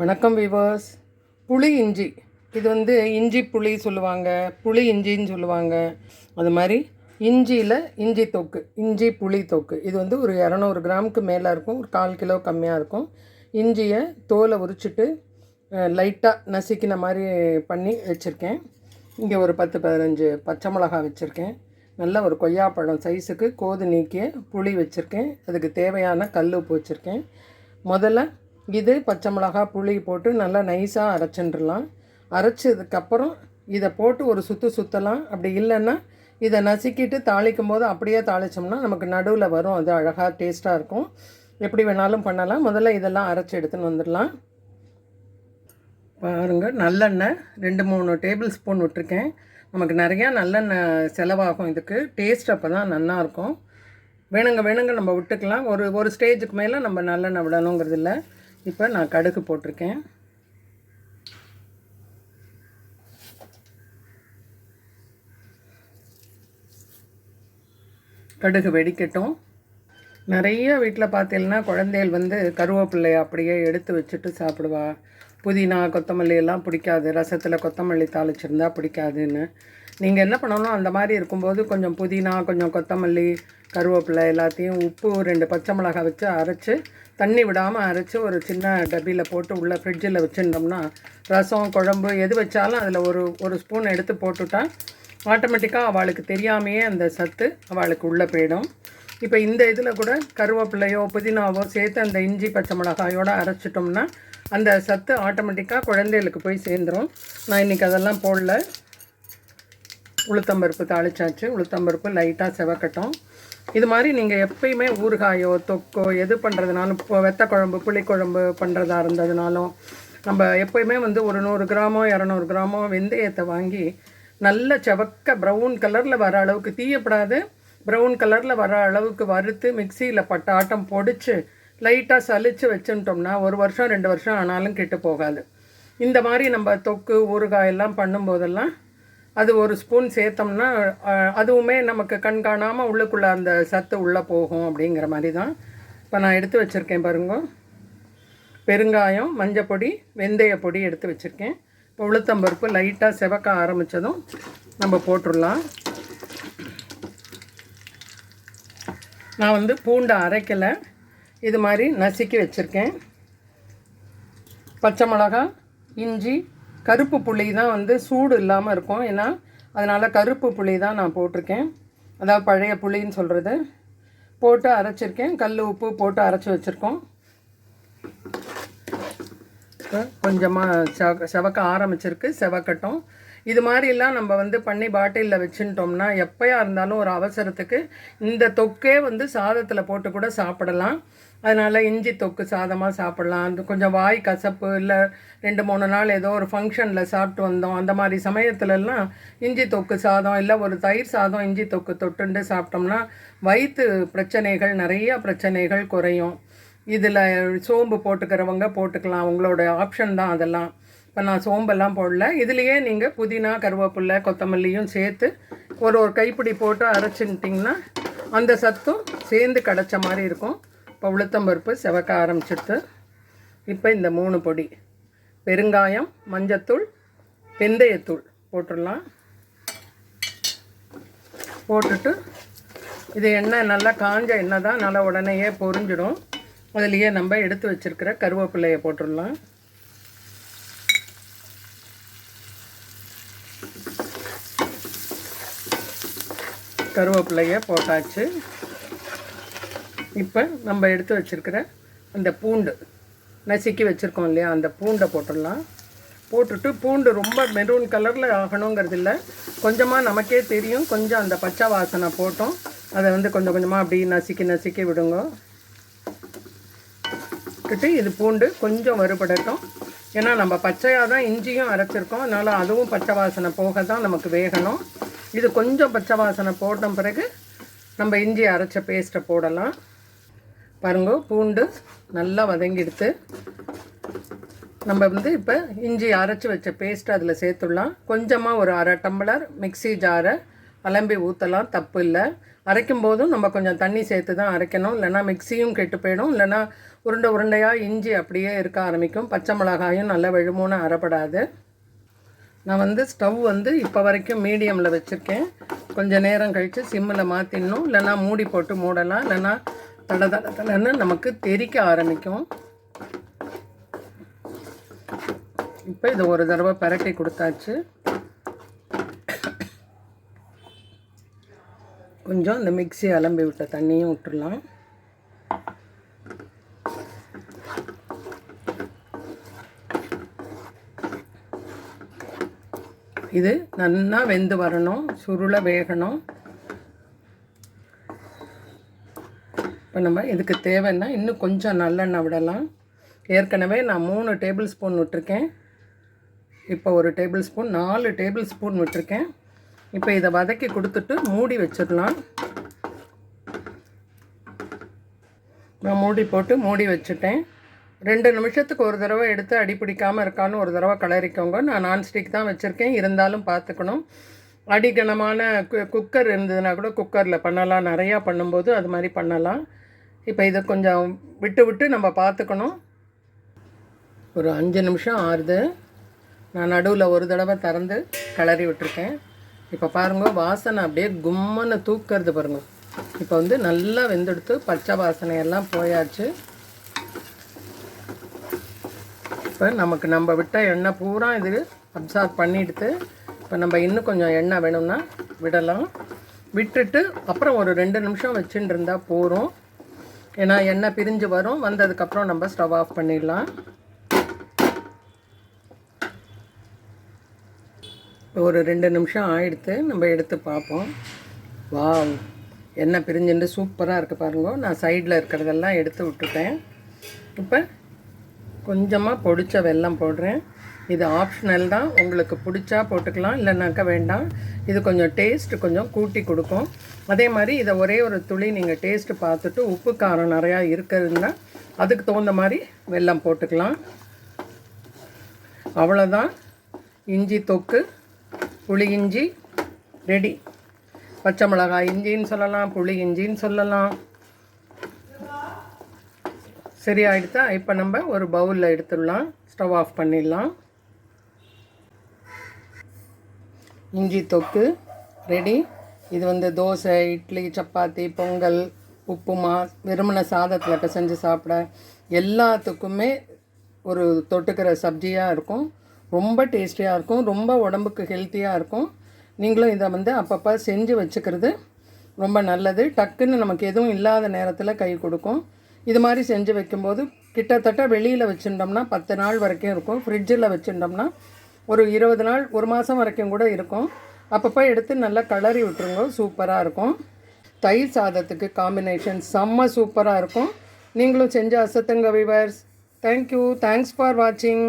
வணக்கம் விவர்ஸ் புளி இஞ்சி. இது வந்து இஞ்சி புளி சொல்லுவாங்க. புளி இஞ்சின்னு சொல்லுவாங்க. அது மாதிரி இஞ்சியில் இஞ்சி தொக்கு இஞ்சி புளி தொக்கு. இது வந்து ஒரு இரநூறு கிராமுக்கு மேலே இருக்கும். ஒரு கால் கிலோ கம்மியாக இருக்கும். இஞ்சியை தோலை உரிச்சிட்டு லைட்டாக நசுக்கின மாதிரி பண்ணி வச்சுருக்கேன். இங்கே ஒரு பத்து பதினஞ்சு பச்சை மிளகா வச்சுருக்கேன். நல்ல ஒரு கொய்யாப்பழம் சைஸுக்கு கோது நீக்கிய புளி வச்சுருக்கேன். அதுக்கு தேவையான கல் உப்பு வச்சுருக்கேன். முதல்ல இது பச்சை மிளகா புளி போட்டு நல்லா நைஸாக அரைச்சின்றலாம் அரைச்சதுக்கப்புறம் இதை போட்டு ஒரு சுற்று சுற்றலாம் அப்படி இல்லைன்னா இதை நசுக்கிட்டு தாளிக்கும் போது அப்படியே தாளித்தோம்னா நமக்கு நடுவில் வரும். அது அழகாக டேஸ்ட்டாக இருக்கும். எப்படி வேணாலும் பண்ணலாம். முதல்ல இதெல்லாம் அரைச்சி எடுத்துன்னு வந்துடலாம். பாருங்கள் நல்லெண்ணெய் ரெண்டு மூணு டேபிள் ஸ்பூன் விட்டுருக்கேன். நமக்கு நிறையா நல்லெண்ணெய் செலவாகும் இதுக்கு. டேஸ்ட் அப்போ தான் நல்லாயிருக்கும் வேணுங்க வேணுங்க நம்ம விட்டுக்கலாம். ஒரு ஒரு ஸ்டேஜுக்கு மேலே நம்ம நல்லெண்ணெய் விடணுங்கிறது இல்லை இப்போ நான் கடுகு போட்டிருக்கேன். கடுகு வெடிக்கட்டும். நிறைய வீட்டில் பார்த்தீங்கன்னா குழந்தைகள் வந்து கருவேப்பிள்ளை அப்படியே எடுத்து வச்சுட்டு சாப்பிடுவா. புதினா கொத்தமல்லி எல்லாம் பிடிக்காது. ரசத்தில் கொத்தமல்லி தாளிச்சிருந்தா பிடிக்காதுன்னு. நீங்கள் என்ன பண்ணணும்? அந்த மாதிரி இருக்கும்போது கொஞ்சம் புதினா கொஞ்சம் கொத்தமல்லி கருவேப்பிலை எல்லாத்தையும் உப்பு ரெண்டு பச்சை மிளகாய் வச்சு அரைச்சி தண்ணி விடாமல் அரைச்சி ஒரு சின்ன டப்பியில் போட்டு உள்ளே ஃப்ரிட்ஜில் வச்சுருந்தோம்னா ரசம் குழம்பு எது வச்சாலும் அதில் ஒரு ஒரு ஸ்பூன் எடுத்து போட்டுட்டா ஆட்டோமேட்டிக்காக அவளுக்கு தெரியாமையே அந்த சத்து அவளுக்கு உள்ளே போயிடும். இப்போ இந்த இதில் கூட கருவேப்பிலையோ புதினாவோ சேர்த்து அந்த இஞ்சி பச்சை மிளகாயோடு அரைச்சிட்டோம்னா அந்த சத்து ஆட்டோமேட்டிக்காக குழந்தைகளுக்கு போய் சேர்ந்துடும் நான் இன்றைக்கி அதெல்லாம் போடல. உளுத்தம்பருப்பு தாளிச்சாச்சு. உளுத்தம்பருப்பு லைட்டாக செவக்கட்டும். இது மாதிரி நீங்கள் எப்பயுமே ஊறுகாயோ தொக்கோ எது பண்ணுறதுனாலும் இப்போ வெத்த குழம்பு புளிக்குழம்பு பண்ணுறதா இருந்ததுனாலும் நம்ம எப்பயுமே வந்து ஒரு நூறு கிராமோ இரநூறு கிராமோ வெந்தயத்தை வாங்கி நல்ல செவக்க ப்ரௌன் கலரில் வர அளவுக்கு தீயப்படாது. ப்ரௌன் கலரில் வர அளவுக்கு வறுத்து மிக்சியில் பட்ட ஆட்டம் பொடிச்சு லைட்டாக சலித்து வச்சுட்டோம்னா ஒரு வருஷம் ரெண்டு வருஷம் ஆனாலும் கெட்டு போகாது. இந்த மாதிரி நம்ம தொக்கு ஊறுகாய் எல்லாம் பண்ணும்போதெல்லாம் அது ஒரு ஸ்பூன் சேர்த்தோம்னா அதுவுமே நமக்கு கண் காணாமல் உள்ளுக்குள்ளே அந்த சத்து உள்ளே போகும் அப்படிங்கிற மாதிரி தான் இப்போ நான் எடுத்து வச்சுருக்கேன் பாருங்க. பெருங்காயம் மஞ்சப்பொடி வெந்தய பொடி எடுத்து வச்சுருக்கேன். இப்போ உளுத்தம்பருப்பு லைட்டாக செவக்க ஆரம்பித்ததும் நம்ம போட்டுடலாம். நான் வந்து பூண்டை அரைக்கலை. இது மாதிரி நசுக்கி வச்சுருக்கேன். பச்சை மிளகா இஞ்சி கருப்பு புளி தான் வந்து சூடு இல்லாமல் இருக்கும். ஏன்னா அதனால் கருப்பு புளி தான் நான் போட்டிருக்கேன். அதாவது பழைய புளின்னு சொல்கிறது போட்டு அரைச்சிருக்கேன். கல் உப்பு போட்டு அரைச்சி வச்சுருக்கோம். கொஞ்சமாக செவக்க ஆரம்பிச்சிருக்கு. செவக்கட்டும். இது மாதிரிலாம் நம்ம வந்து பண்ணி பாட்டிலில் வச்சுட்டோம்னா எப்போயா இருந்தாலும் ஒரு அவசரத்துக்கு இந்த தொக்கே வந்து சாதத்தில் போட்டு கூட சாப்பிடலாம். அதனால் இஞ்சி தொக்கு சாதமாக சாப்பிடலாம். அந்த கொஞ்சம் வாய் கசப்பு இல்லை ரெண்டு மூணு நாள் ஏதோ ஒரு ஃபங்க்ஷனில் சாப்பிட்டு வந்தோம். அந்த மாதிரி சமயத்துலலாம் இஞ்சி தொக்கு சாதம் இல்லை ஒரு தயிர் சாதம் இஞ்சி தொக்கு தொட்டுண்டு சாப்பிட்டோம்னா வயிற்று பிரச்சனைகள் நிறையா பிரச்சனைகள் குறையும். இதில் சோம்பு போட்டுக்கிறவங்க போட்டுக்கலாம். உங்களோட ஆப்ஷன் தான் அதெல்லாம். இப்போ நான் சோம்பெல்லாம் போடல. இதுலேயே நீங்கள் புதினா கருவேப்பில்லை கொத்தமல்லியும் சேர்த்து ஒரு ஒரு கைப்பிடி போட்டு அரைச்சிட்டிங்கன்னா அந்த சத்தும் சேர்ந்து கிடச்ச மாதிரி இருக்கும். இப்போ உளுத்தம்பருப்பு செவக்க ஆரம்பிச்சிட்டு இப்போ இந்த மூணு பொடி. பெருங்காயம் மஞ்சத்தூள் வெந்தயத்தூள் போட்டுடலாம். போட்டுட்டு இது எண்ணெய் நல்லா காஞ்ச எண்ணெய் தான். நல்லா உடனேயே பொரிஞ்சிடும். அதுலேயே நம்ம எடுத்து வச்சிருக்கிற கருவேப்பிலையை போட்டுடலாம். கருவேப்பிலையை போட்டாச்சு. இப்போ நம்ம எடுத்து வச்சிருக்கிற அந்த பூண்டு நசுக்கி வச்சுருக்கோம் இல்லையா? அந்த பூண்டை போட்டுடலாம். போட்டுட்டு பூண்டு ரொம்ப மெரூன் கலரில் ஆகணுங்கிறது இல்லை. கொஞ்சமாக நமக்கே தெரியும். கொஞ்சம் அந்த பச்சை வாசனை போட்டோம். அதை வந்து கொஞ்சம் கொஞ்சமாக அப்படி நசுக்கி நசுக்கி விடுங்க. விட்டுட்டு இது பூண்டு கொஞ்சம் வறுபடட்டும். ஏன்னா நம்ம பச்சையாக தான் இஞ்சியும் அரைச்சிருக்கோம். அதனால் அதுவும் பச்சை வாசனை போக தான் நமக்கு வேகணும். இது கொஞ்சம் பச்சை வாசனை போட்ட பிறகு நம்ம இஞ்சி அரைச்ச பேஸ்ட்டை போடலாம். பாருங்க பூண்டு நல்லா வதங்கிடுத்து. நம்ம வந்து இப்போ இஞ்சி அரைச்சி வச்ச பேஸ்ட் அதில் சேர்த்துடலாம். கொஞ்சமாக ஒரு அரை டம்ளர் மிக்ஸி ஜாரை அலம்பி ஊற்றலாம் தப்பு இல்லை. அரைக்கும் போதும் நம்ம கொஞ்சம் தண்ணி சேர்த்து தான் அரைக்கணும். இல்லைன்னா மிக்ஸியும் கெட்டு போயிடும். இல்லைன்னா உருண்டை உருண்டையாக இஞ்சி அப்படியே இருக்க ஆரம்பிக்கும். பச்சை மிளகாயும் நல்லா வெழுமூணு அரைப்படாது. நான் வந்து ஸ்டவ் வந்து இப்போ வரைக்கும் மீடியமில் வச்சுருக்கேன். கொஞ்சம் நேரம் கழித்து சிம்மில் மாற்றிடணும் இல்லைன்னா மூடி போட்டு மூடலாம். இல்லைன்னா தட தட தடன்னு நமக்கு தெறிக்க ஆரம்பிக்கும். இப்போ இது ஒரு தடவை பரட்டி கொடுத்தாச்சு. கொஞ்சம் இந்த மிக்ஸி அலம்பி விட்ட தண்ணியும் விட்டுடலாம். இது நல்லா வெந்து வரணும் சுருளை வேகணும். இப்போ நம்ம இதுக்கு தேவைன்னா இன்னும் கொஞ்சம் நல்லெண்ணெய் விடலாம். ஏற்கனவே நான் மூணு டேபிள் ஸ்பூன் விட்டுருக்கேன். இப்போ ஒரு டேபிள் ஸ்பூன் நாலு டேபிள் ஸ்பூன் விட்டுருக்கேன். இப்போ இதை வதக்கி கொடுத்துட்டு மூடி வச்சிடலாம். நான் மூடி போட்டு மூடி வச்சுட்டேன். ரெண்டு நிமிஷத்துக்கு ஒரு தடவை எடுத்து அடி பிடிக்காமல் இருக்கான்னு ஒரு தடவை கலரிக்கோங்க நான் நான்ஸ்டிக் தான் வச்சுருக்கேன். இருந்தாலும் பார்த்துக்கணும். அடிகனமான கு குக்கர் இருந்ததுன்னா கூட குக்கரில் பண்ணலாம். நிறையா பண்ணும்போது அது மாதிரி பண்ணலாம். இப்போ இதை கொஞ்சம் விட்டு விட்டு நம்ம பார்த்துக்கணும். ஒரு அஞ்சு நிமிஷம் ஆறுது. நான் நடுவில் ஒரு தடவை திறந்து கிளறி விட்டுருக்கேன். இப்போ பாருங்கள் வாசனை அப்படியே கும்மன்னு தூக்கிறது பாருங்க. இப்போ வந்து நல்லா வெந்தெடுத்து பச்சை வாசனை எல்லாம் போயாச்சு. இப்போ நமக்கு நம்ம விட்ட எண்ணெய் பூரா இது அப்சார்ப் பண்ணிடுத்து இப்போ நம்ம இன்னும் கொஞ்சம் எண்ணெய் வேணும்னா விடலாம். விட்டுட்டு அப்புறம் ஒரு ரெண்டு நிமிஷம் வச்சுட்டு இருந்தால் போகிறோம் ஏன்னா எண்ணெய் பிரிஞ்சு வரும். வந்ததுக்கப்புறம் நம்ம ஸ்டவ் ஆஃப் பண்ணிடலாம். ஒரு ரெண்டு நிமிஷம் ஆயிடுத்து நம்ம எடுத்து பார்ப்போம். வாவ் எண்ணெய் பிரிஞ்சுட்டு சூப்பராக இருக்குது பாருங்க. நான் சைடில் இருக்கிறதெல்லாம் எடுத்து விட்டுட்டேன். இப்போ கொஞ்சமாக பொடிச்ச வெல்லம் போடுறேன். இது ஆப்ஷனல் தான். உங்களுக்கு பிடிச்சா போட்டுக்கலாம் இல்லைனாக்கா வேண்டாம். இது கொஞ்சம் டேஸ்ட் கொஞ்சம் கூட்டி கொடுக்கும். அதே மாதிரி இதை ஒரே ஒரு துளி நீங்கள் டேஸ்ட்டு பார்த்துட்டு உப்பு காரம் நிறையா இருக்கிறதுனா அதுக்கு தகுந்த மாதிரி வெல்லம் போட்டுக்கலாம். அவ்வளோதான் இஞ்சி தொக்கு புளி இஞ்சி ரெடி. பச்சை மிளகாய் இஞ்சின்னு சொல்லலாம் புளி இஞ்சின்னு சொல்லலாம். சரி ஆகிடுதா இப்போ நம்ம ஒரு பவுலில் எடுத்துடலாம். ஸ்டவ் ஆஃப் பண்ணிடலாம். இஞ்சி தொக்கு ரெடி. இது வந்து தோசை இட்லி சப்பாத்தி பொங்கல் உப்புமா விரும்பின சாதத்தில் பிசைஞ்சு சாப்பிட எல்லாத்துக்குமே ஒரு தொட்டுக்கிற சப்ஜியாக இருக்கும். ரொம்ப டேஸ்டியாக இருக்கும். ரொம்ப உடம்புக்கு ஹெல்த்தியாக இருக்கும். நீங்களும் இதை வந்து அப்பப்போ செஞ்சு வச்சுக்கிறது ரொம்ப நல்லது. டக்குன்னு நமக்கு எதுவும் இல்லாத நேரத்தில் கை கொடுக்கும். இது மாதிரி செஞ்சு வைக்கும்போது கிட்டத்தட்ட வெளியில் வச்சுட்டோம்னா பத்து நாள் வரைக்கும் இருக்கும். ஃப்ரிட்ஜில் வச்சுட்டோம்னா ஒரு இருபது நாள் ஒரு மாதம் வரைக்கும் கூட இருக்கும். அப்பப்போ எடுத்து நல்லா கலரி விட்டுருங்க. சூப்பராக இருக்கும். தயிர் சாதத்துக்கு காம்பினேஷன் செம்ம சூப்பராக இருக்கும். நீங்களும் செஞ்சு அசத்துங்க viewers thank you thanks for வாட்சிங்